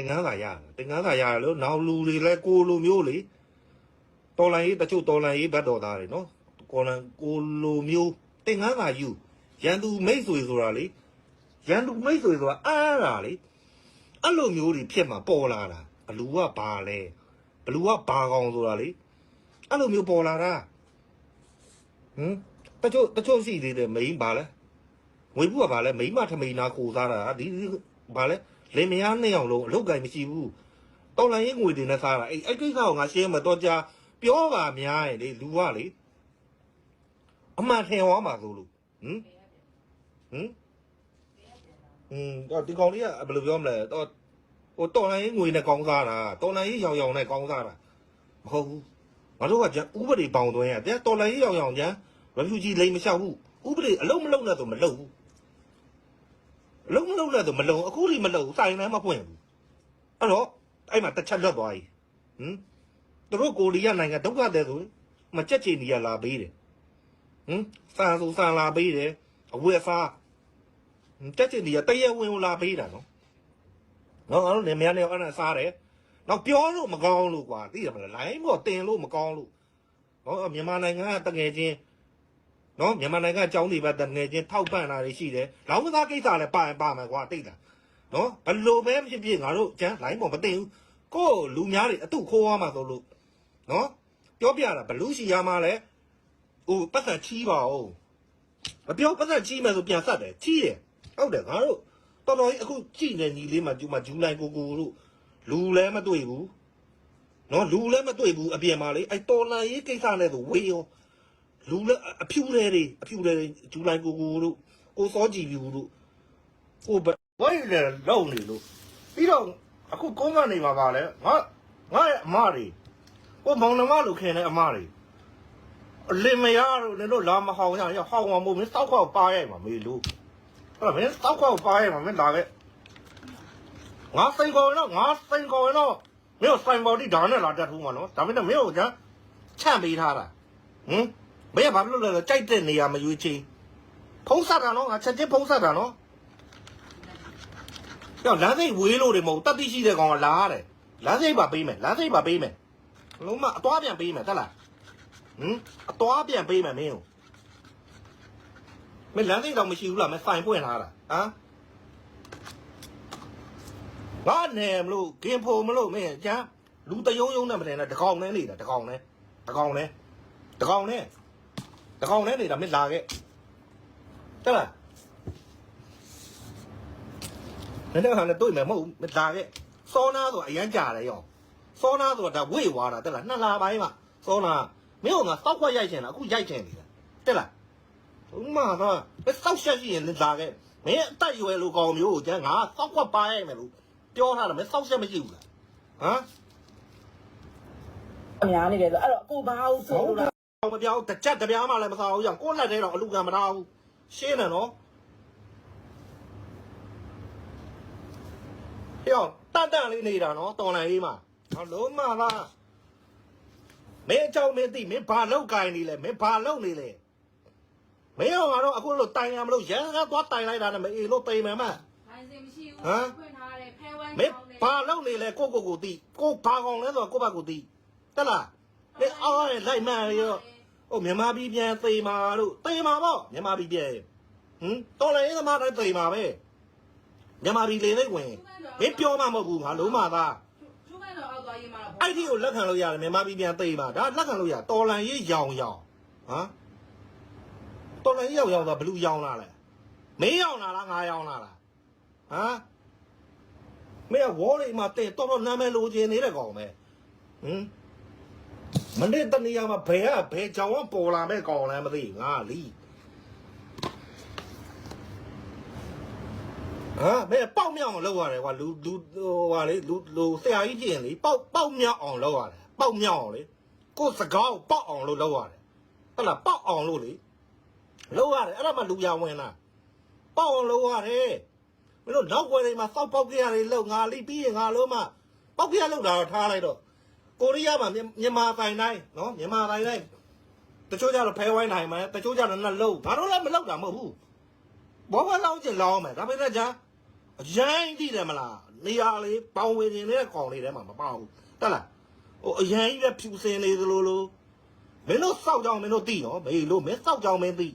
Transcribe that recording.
င်ငန်းစာရတယ်သင်ငန်းစာရတယ်လို့နောက်လူတွေလဲကိုလိုမျိုးလေတော်လန်ရေးတချို့တော်လန်ရေးဘတ်တော်သားတွေနော်ကိုလန်ကိုလိုမျိုးသင်ငန်းစာယူရန်သူမိတ်ဆွေဆိုတာလေရန်သူမိတ်ဆွေဆိုတာအားတာလေအဲ့လိုမျိုးတွေဖြစ်မှာပေါ်လာတာဘလူကဘာလဲဘလူကဘာကောင်ဆိုတာလေအဲ့လိုမျိုးပေါ်လာတာဟမ်တချို့တချို့ရှိသေးတယ်မိန်းဘာလဲငွေဘူးကဘာလဲမိန်းမထမိန်နာကိုစားတာဒီဒီဘာလဲ လင်မယားနှစ်ယောက်လုံးအလုတ်ကင်မရှိဘူးတော်လန်ရေးငွေတွေနဲ့စားတာအဲ့အဲ့ကိစ္စကိုငါရှင်းမတော့ကြပြောပါများရင်လေလူကလေအမှန်ထင်သွားမှာဆိုလို့ဟမ်ဟမ်อืมတော့ဒီကောင်လေးကဘယ်လိုပြောမလဲတော့ဟိုတော်လန်ရေးငွေနဲ့ကောင်းစားတာတော်လန်ရေးရောင်ရောင်နဲ့ကောင်းစားတာမဟုတ်ဘူးငါတို့ကကျဥပဒေပေါင်သွင်းရတဲ့တော်လန်ရေးရောင်ရောင်ကျန် refugee လိမ်မလျှောက်ဘူးဥပဒေအလုံးမလုံးနဲ့ဆိုမလုံးဘူး လုံးမလုံးလဲဆိုမလုံးအခုလိမလုံးစိုင်လည်းမဖွင့်ဘူးအဲ့တော့အဲ့မှာတစ်ချက်လွတ်သွားပြီဟမ်သူတို့ကိုရီးယားနိုင်ငံဒုက္ခတဲ့ဆိုရင်မကြက်ချင်နေရလာပေးတယ်ဟမ်ဆန်ဆိုဆန်လာပေးတယ်အဝတ်အစားဟမ်ကြက်ချင်နေရတရက်ဝင်လာပေးတာနော်နော်အဲ့လိုနေမရနေအဲ့ဒါစားတယ်နောက်ပြောလို့မကောင်းလို့ကွာသိရမလားလိုင်းပေါ်တင်လို့မကောင်းလို့နော်မြန်မာနိုင်ငံကတကယ်ချင်း နော်မြန်မာနိုင်ငံအကြောင်းတွေပဲတငယ်ချင်းထောက်ပံ့တာတွေရှိတယ်။လောင်းကစားကိစ္စလည်းပါရင်ပါမယ်ကွာတိတ်တာ။နော်ဘလို့ပဲဖြစ်ဖြစ်ငါတို့ကျန်လိုင်းပေါ်မသိဘူး။ကိုယ်လူများတွေအတုခိုးသွားမှာဆိုလို့နော်ပြောပြတာဘလူရှိရမှာလဲဟိုပတ်သက်ချီးပါဦး။မပြောပတ်သက်ချီးမယ်ဆိုပြန်ဆက်တယ်ချီးတယ်ဟုတ်တယ်ငါတို့တော်တော်ကြီးအခုကြည်နေညီလေးမှာဒီမှာဂျူလိုင်ကိုကိုတို့လူလည်းမတွေ့ဘူး။နော်လူလည်းမတွေ့ဘူးအပြင်မှာလေအဲ့တော်လန်ရေးကိစ္စနဲ့ဆိုဝေးရော လူလည်းအဖြူတွေတွေအဖြူတွေဂျူလိုင်ကိုကိုတို့ကိုစောကြည်ပြူတို့ကိုဘဝိုင်းလေလောက်နေလို့ပြီးတော့အခုကုန်းကနေမှာပါလဲငါငါရဲ့အမတွေကိုမောင်နှမလို့ခင်တဲ့အမတွေအလင်မယားတို့လည်းတို့လာမဟောင်းရရဟောင်းအောင်မို့မင်းတောက်ခေါက်ပါရိုက်မှာမေလို့အဲ့ဒါမင်းတောက်ခေါက်ပါရိုက်မှာမင်းလာခဲ့ငါစိန်ခေါ်ရင်တော့ငါစိန်ခေါ်ရင်တော့မင်းစိုင်ဘော်ဒီဒါနဲ့လာတက်ထူးမှာနော်ဒါပေမဲ့မင်းကိုကျန်ချန့်ပေးထားတာဟမ် မင်းကဘာလို့လဲလဲကြိုက်တဲ့နေရာမရွေးချင်းဖုံးဆက်တာနော်ငါချက်ချင်းဖုံးဆက်တာနော်ကြောက်လမ်းစိတ်ဝေးလို့တွေမဟုတ်တတိရှိတဲ့ကောင်ကလာရတယ်လမ်းစိတ်ပါပေးမယ်လမ်းစိတ်ပါပေးမယ်လုံးမအသွားပြန်ပေးမယ်တက်လားဟမ်အသွားပြန်ပေးမယ်မင်းကိုမင်းလမ်းစိတ်တော့မရှိဘူးလားမင်းဆိုင်ပွင့်ထားတာဟမ်ငါနယ်မလို့ဂင်ဖို့မလို့မင်းကျန်လူတယုံယုံနဲ့မတင်နဲ့တကောင်နဲ့နေတာတကောင်နဲ့တကောင်နဲ့တကောင်နဲ့ တကောင်နဲ့နေတာမင်းလာခဲ့တက်လားနည်းနည်းဟာနဲ့တွေ့မယ်မဟုတ်ဘူးမလာခဲ့စောနာဆိုတာအရန်ကြာတယ်ရောစောနာဆိုတာဒါဝေ့သွားတာတက်လားနှစ်လပိုင်းမှာစောနာမင်းကငါစောက်ခွက်ရိုက်ချင်တာအခုရိုက်ချင်နေတာတက်လားဥမာတော့ဘယ်စောက်ရှက်ရှိရင်လာခဲ့မင်းအတက်ရွယ်လိုကောင်မျိုးကိုကျန်ငါစောက်ခွက်ပါရိုက်မယ်လို့ပြောထားတယ်မင်းစောက်ရှက်မရှိဘူးလားဟမ်အများနေတယ်ဆိုအဲ့တော့ကိုဘာဟုတ်ဆိုလို့လားအောင် မပြောင်းတစ်ချက်တစ်ပြားမှလည်းမစားဘူးကြောင့်ကိုယ့်လက်ထဲတော့အလူကံမထားဘူးရှင်းတယ်နော်ပြောတန်တန်လေးနေတာနော်တော်လိုင်းလေးမှာဟောလုံးမလားမင်းအကြောင်းမင်းသိမင်းဘာလောက်ကင်နေလဲမင်းဘာလောက်နေလဲမင်းရောကတော့အခုလို့တိုင်ရမလို့ရန်ကသွားတိုင်လိုက်တာနဲ့မအေးလို့တိမ်မယ်မခိုင်းစင်မရှိဘူးဟမ်ဖွင့်ထားတယ်ဖဲဝိုင်းမင်းဘာလောက်နေလဲကိုကိုကိုသိကိုဘာကောင်လဲဆိုတော့ကိုဘကိုသိတက်လား မင်းအော်ရလိုက်မှန်ရော။ဟိုမြန်မာပြည်ပြန်သေမာတို့သေမာပေါ့မြန်မာပြည်ပြန်ဟင်တော်လည်းသမားတိုင်းသေမာပဲမြန်မာပြည်လေလိုက်ဝင်မင်းပြောမှမဟုတ်ဘူးငါလုံးမသားထူးမန်းတော့အောက်သွားရေးမှာတော့အဲ့ဒီကိုလက်ခံလို့ရတယ်မြန်မာပြည်ပြန်သေမာဒါလက်ခံလို့ရတော်လန်ရေးရောင်ရောင်ဟမ်တော်လန်ရေးရောင်ရောင်ဆိုဘလူးရောင်လာလဲမင်းရောင်လာလားငါရောင်လာလားဟမ်မင်းကဝေါ်လေးမှာတဲ့တော်တော်နာမည်လိုချင်နေတဲ့ကောင်ပဲဟင် မနေ့တနေ့ကမှဘယ်ကဘယ်ကြောင်ကပေါ်လာမဲ့ကောင်လဲမသိဘူးငါလီဟာမဲပေါက်မြောက်အောင်လုပ်ရတယ်ကွာလူလူဟိုဟာလေလူလူဆရာကြီးပြင်လေပေါက်ပေါက်မြောက်အောင်လုပ်ရတယ်ပေါက်မြောက်အောင်လေကိုယ်စကားကိုပေါက်အောင်လို့လုပ်ရတယ်ဟုတ်လားပေါက်အောင်လို့လေလုပ်ရတယ်အဲ့ဒါမှလူရဝင်တာပေါက်အောင်လုပ်ရတယ်မင်းတို့နောက်ွယ်တွေမှာစောက်ပေါက်ကြရတယ်လုပ်ငါလိပြီးရင်ငါလုံးမပေါက်ကြရလုပ်တာတော့ထားလိုက်တော့ ကိုရီးယားမှာမြန်မာပိုင်တိုင်းနော်မြန်မာပိုင်တိုင်းတချို့ကြတော့ဖဲဝိုင်းနိုင်မယ်တချို့ကြတော့နှလုံးဘာလို့လဲမလုပ်တာမဟုတ်ဘူးဘောဘလောင်းကျင်လောင်းမယ်ဒါပေမဲ့ကြာအရင်သိတယ်မလားနေရာလေးပေါင်ဝင်နေတဲ့ကောင်လေးထဲမှာမပေါဘူးတက်လားဟိုအရန်ကြီးပဲဖြူစင်နေသလိုလိုမင်းတို့စောက်ကြောင်မင်းတို့သိနော်မေလို့မင်းစောက်ကြောင်မင်းသိ